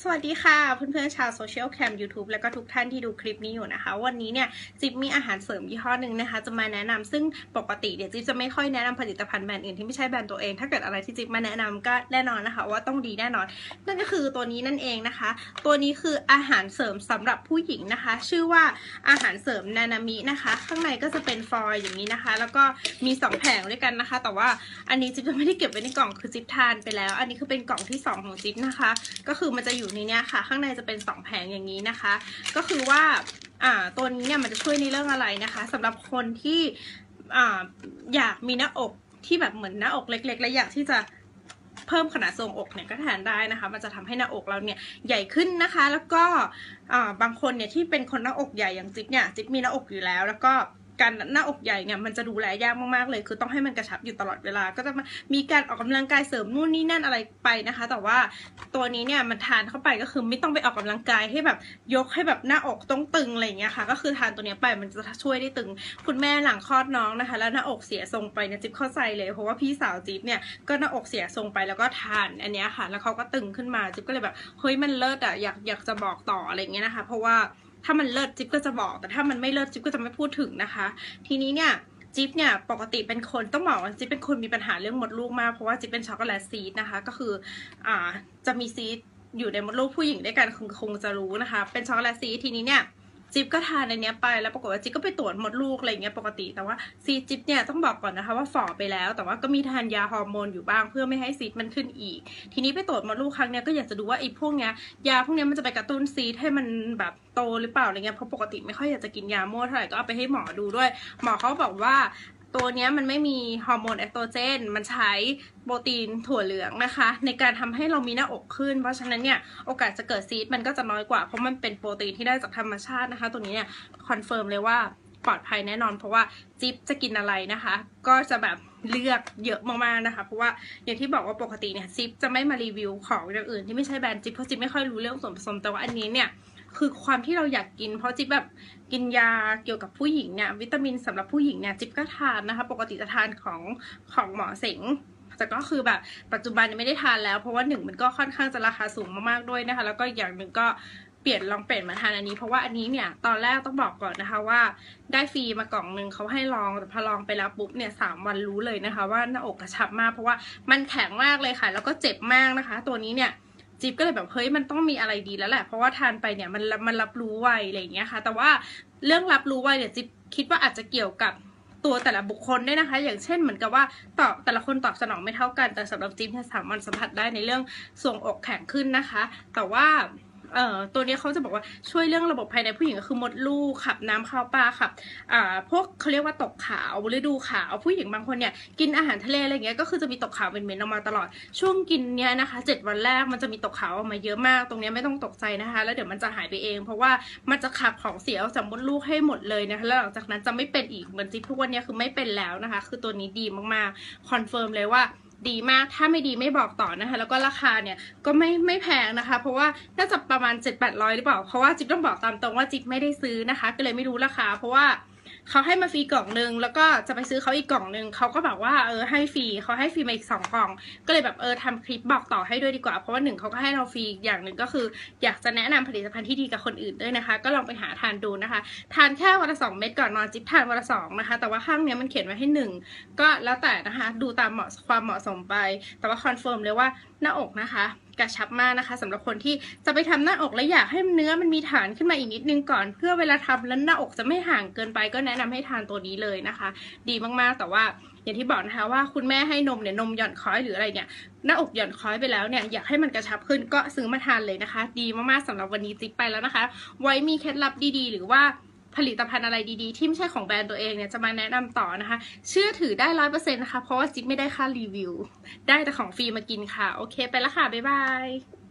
สวัสดีค่ะ เพื่อนๆชาวโซเชียลแคม YouTube แล้วก็ทุกท่านที่ดูคลิปนี้อยู่นะคะ วันนี้เนี่ยจิ๊บมีอาหารเสริมยี่ห้อหนึ่งนะคะ จะมาแนะนำซึ่งปกติเดี๋ยวจิ๊บจะไม่ค่อยแนะนำผลิตภัณฑ์แบรนด์อื่นที่ไม่ใช่แบรนด์ตัวเอง ถ้าเกิดอะไรที่จิ๊บมาแนะนำก็แน่นอนนะคะ ว่าต้องดีแน่นอน นั่นก็คือตัวนี้นั่นเองนะคะ ตัวนี้คืออาหารเสริมสำหรับผู้หญิงนะคะ ชื่อว่าอาหารเสริมนานามินะคะ ข้างในก็จะเป็นฟอยล์อย่างนี้นะคะ แล้วก็มีสองแผงด้วยกันนะคะ แต่ว่าอันนี้จิ๊บจะไม่ได้เก็บไว้ในกล่องคือจิ๊บทานไปแล้ว อันนี้คือเป็นกล่องที่สองของจิ๊บนะคะ ก็คือมันจะอยู่ในเนี้ยค่ะ ข้างในจะเป็นสองแผงอย่างนี้นะคะ ก็คือว่าอ่าตัวนี้เนี่ยมันจะช่วยในเรื่องอะไรนะคะสำหรับคนที่อ่าอยากมีหน้าอกที่แบบเหมือนหน้าอกเล็ก ๆ และอยากที่จะเพิ่มขนาดทรงอกเนี่ยก็ทานได้นะคะ มันจะทำให้หน้าอกเราเนี่ยใหญ่ขึ้นนะคะ แล้วก็อ่าบางคนเนี่ยที่เป็นคนหน้าอกใหญ่อย่างจิ๊บเนี่ยจิ๊บมีหน้าอกอยู่แล้วแล้วก็ การหน้าอกใหญ่เนี่ยมันจะดูแลยากมากๆเลย คือต้องให้มันกระชับอยู่ตลอดเวลา ก็จะมีการออกกำลังกายเสริมนู่นนี่นั่นอะไรไปนะคะ แต่ว่าตัวนี้เนี่ยมันทานเข้าไปก็คือไม่ต้องไปออกกำลังกายให้แบบยกให้แบบหน้าอกต้องตึงอะไรอย่างเงี้ยค่ะ ก็คือทานตัวนี้ไปมันจะช่วยได้ตึง คุณแม่หลังคลอดน้องนะคะ แล้วหน้าอกเสียทรงไปเนี่ยจิ๊บเข้าใจเลยเพราะว่าพี่สาวจิ๊บเนี่ยก็หน้าอกเสียทรงไปแล้วก็ทานอันนี้ค่ะ แล้วเขาก็ตึงขึ้นมาจิ๊บก็เลยแบบเฮ้ยมันเลิศอะอยากอยากจะบอกต่ออะไรอย่างเงี้ยนะคะ เพราะว่า ถ้ามันเลิศจิ๊บก็จะบอก แต่ถ้ามันไม่เลิศจิ๊บก็จะไม่พูดถึงนะคะ ทีนี้เนี่ยจิ๊บเนี่ยปกติเป็นคนต้องบอกว่าจิ๊บเป็นคนมีปัญหาเรื่องมดลูกมากเพราะว่าจิ๊บเป็นช็อกโกแลตซีดนะคะ ก็คืออ่าจะมีซีดอยู่ในมดลูกผู้หญิงด้วยกันคงคงจะรู้นะคะ เป็นช็อกโกแลตซีดทีนี้เนี่ย จิ๊บก็ทานในนี้ไปแล้วปรากฏว่าจิ๊บก็ไปตรวจมดลูกอะไรเงี้ยปกติ แต่ว่าซีจิ๊บเนี่ยต้องบอกก่อนนะคะว่าฝ่อไปแล้ว แต่ว่าก็มีทานยาฮอร์โมนอยู่บ้างเพื่อไม่ให้ซีดมันขึ้นอีก ทีนี้ไปตรวจมดลูกครั้งเนี้ยก็อยากจะดูว่าไอ้พวกเนี้ยยาพวกเนี้ยมันจะไปกระตุ้นซีดให้มันแบบโตหรือเปล่าอะไรเงี้ยเพราะปกติไม่ค่อยอยากจะกินยาโม่เท่าไหร่ก็เอาไปให้หมอดูด้วย หมอเขาบอกว่า ตัวนี้มันไม่มีฮอร์โมนเอสโตรเจน มันใช้โปรตีนถั่วเหลืองนะคะ ในการทำให้เรามีหน้าอกขึ้น เพราะฉะนั้นเนี่ยโอกาสจะเกิดซีดมันก็จะน้อยกว่า เพราะมันเป็นโปรตีนที่ได้จากธรรมชาตินะคะ ตัวนี้เนี่ยคอนเฟิร์มเลยว่าปลอดภัยแน่นอน เพราะว่าจิ๊บจะกินอะไรนะคะ ก็จะแบบเลือกเยอะมากๆนะคะ เพราะว่าอย่างที่บอกว่าปกติเนี่ยจิ๊บจะไม่มารีวิวของอย่างอื่นที่ไม่ใช่แบรนด์จิ๊บเพราะจิ๊บไม่ค่อยรู้เรื่องส่วนผสมแต่ว่าอันนี้เนี่ย คือความที่เราอยากกิน เพราะจิ๊บแบบกินยาเกี่ยวกับผู้หญิงเนี่ยวิตามินสำหรับผู้หญิงเนี่ยจิ๊บก็ทานนะคะ ปกติจะทานของของหมอเสงแต่ก็คือแบบปัจจุบันไม่ได้ทานแล้ว เพราะว่าหนึ่งมันก็ค่อนข้างจะราคาสูงมากๆด้วยนะคะ แล้วก็อย่างหนึ่งก็เปลี่ยนลองเปลี่ยนมาทานอันนี้เพราะว่าอันนี้เนี่ยตอนแรกต้องบอกก่อนนะคะว่าได้ฟรีมากล่องหนึ่งเขาให้ลองแต่พอลองไปแล้วปุ๊บเนี่ยสามวันรู้เลยนะคะ ว่าหน้าอกกระชับมากเพราะว่ามันแข็งมากเลยค่ะ แล้วก็เจ็บมากนะคะ ตัวนี้เนี่ย จิ๊บก็เลยแบบเฮ้ยมันต้องมีอะไรดีแล้วแหละ เพราะว่าทานไปเนี่ยมันมันรับรู้ไวอะไรอย่างเงี้ยค่ะ แต่ว่าเรื่องรับรู้ไวเนี่ยจิ๊บคิดว่าอาจจะเกี่ยวกับตัวแต่ละบุคคลด้วยนะคะ อย่างเช่นเหมือนกับว่าตอบแต่ละคนตอบสนองไม่เท่ากัน แต่สำหรับจิ๊บเนี่ยสามารถสัมผัสได้ในเรื่องทรวงอกแข็งขึ้นนะคะ แต่ว่า เอ่อตัวนี้เขาจะบอกว่าช่วยเรื่องระบบภายในผู้หญิงก็คือมดลูกขับน้ำเข้าวปลาขับอ่าพวกเขาเรียกว่าตกขาวฤดูขาวผู้หญิงบางคนเนี่ยกินอาหารทะเลอะไรเงี้ยก็คือจะมีตกขาวเป็นเม็ดออกมาตลอด ช่วงกินเนี่ยนะคะเจ็ดวันแรกมันจะมีตกขาวออกมาเยอะมาก ตรงนี้ไม่ต้องตกใจนะคะ แล้วเดี๋ยวมันจะหายไปเอง เพราะว่ามันจะขับของเสียออกจากมดลูกให้หมดเลยนะคะแล้วหลังจากนั้นจะไม่เป็นอีกเหมือนจิ๊บทุกวันนี้คือไม่เป็นแล้วนะคะ คือตัวนี้ดีมากๆคอนเฟิร์มเลยว่า ดีมากถ้าไม่ดีไม่บอกต่อนะคะ แล้วก็ราคาเนี่ยก็ไม่ไม่แพงนะคะ เพราะว่าน่าจะประมาณ 7 8 0 0 หรือเปล่า เพราะว่าจิ๊บต้องบอกตามตรงว่าจิ๊บไม่ได้ซื้อนะคะ ก็เลยไม่รู้ราคาเพราะว่า เขาให้มาฟรีกล่องหนึ่งแล้วก็จะไปซื้อเขาอีกกล่องหนึ่งเขาก็บอกว่าเออให้ฟรีเขาให้ฟรีมาอีกสองกล่อง ก็เลยแบบเออทำคลิปบอกต่อให้ด้วยดีกว่า เพราะว่าหนึ่งเขาก็ให้เราฟรีอย่างหนึ่งก็คือ อยากจะแนะนำผลิตภัณฑ์ที่ดีกับคนอื่นด้วยนะคะ ก็ลองไปหาทานดูนะคะ ทานแค่วันละสองเม็ดก่อนนอนจิ๊บทานวันละสองนะคะ แต่ว่าข้างเนี้ยมันเขียนไว้ให้หนึ่งก็แล้วแต่นะคะ ดูตามเหมาะความเหมาะสมไป แต่ว่าคอนเฟิร์มเลยว่าหน้าอกนะคะ กระชับมากนะคะสำหรับคนที่จะไปทำหน้าอกและอยากให้เนื้อมันมีฐานขึ้นมาอีกนิดนึงก่อน เพื่อเวลาทำแล้วหน้าอกจะไม่ห่างเกินไป ก็แนะนำให้ทานตัวนี้เลยนะคะ ดีมากๆ แต่ว่าอย่างที่บอกนะคะว่าคุณแม่ให้นมเนี่ยนมหย่อนคล้อยหรืออะไรเนี่ยหน้าอกหย่อนคล้อยไปแล้วเนี่ยอยากให้มันกระชับขึ้นก็ซื้อมาทานเลยนะคะ ดีมากๆสำหรับวันนี้จิ๊บไปแล้วนะคะ ไว้มีเคล็ดลับดีๆ หรือว่า ผลิตภัณฑ์อะไรดีๆ ที่ไม่ใช่ของแบรนด์ตัวเองเนี่ยจะมาแนะนำต่อนะคะ เชื่อถือได้ร้อยเปอร์เซ็นต์นะคะ เพราะว่าจิ๊บไม่ได้ค่ารีวิว ได้แต่ของฟรีมากินค่ะ โอเค ไปแล้วค่ะ บ๊ายบาย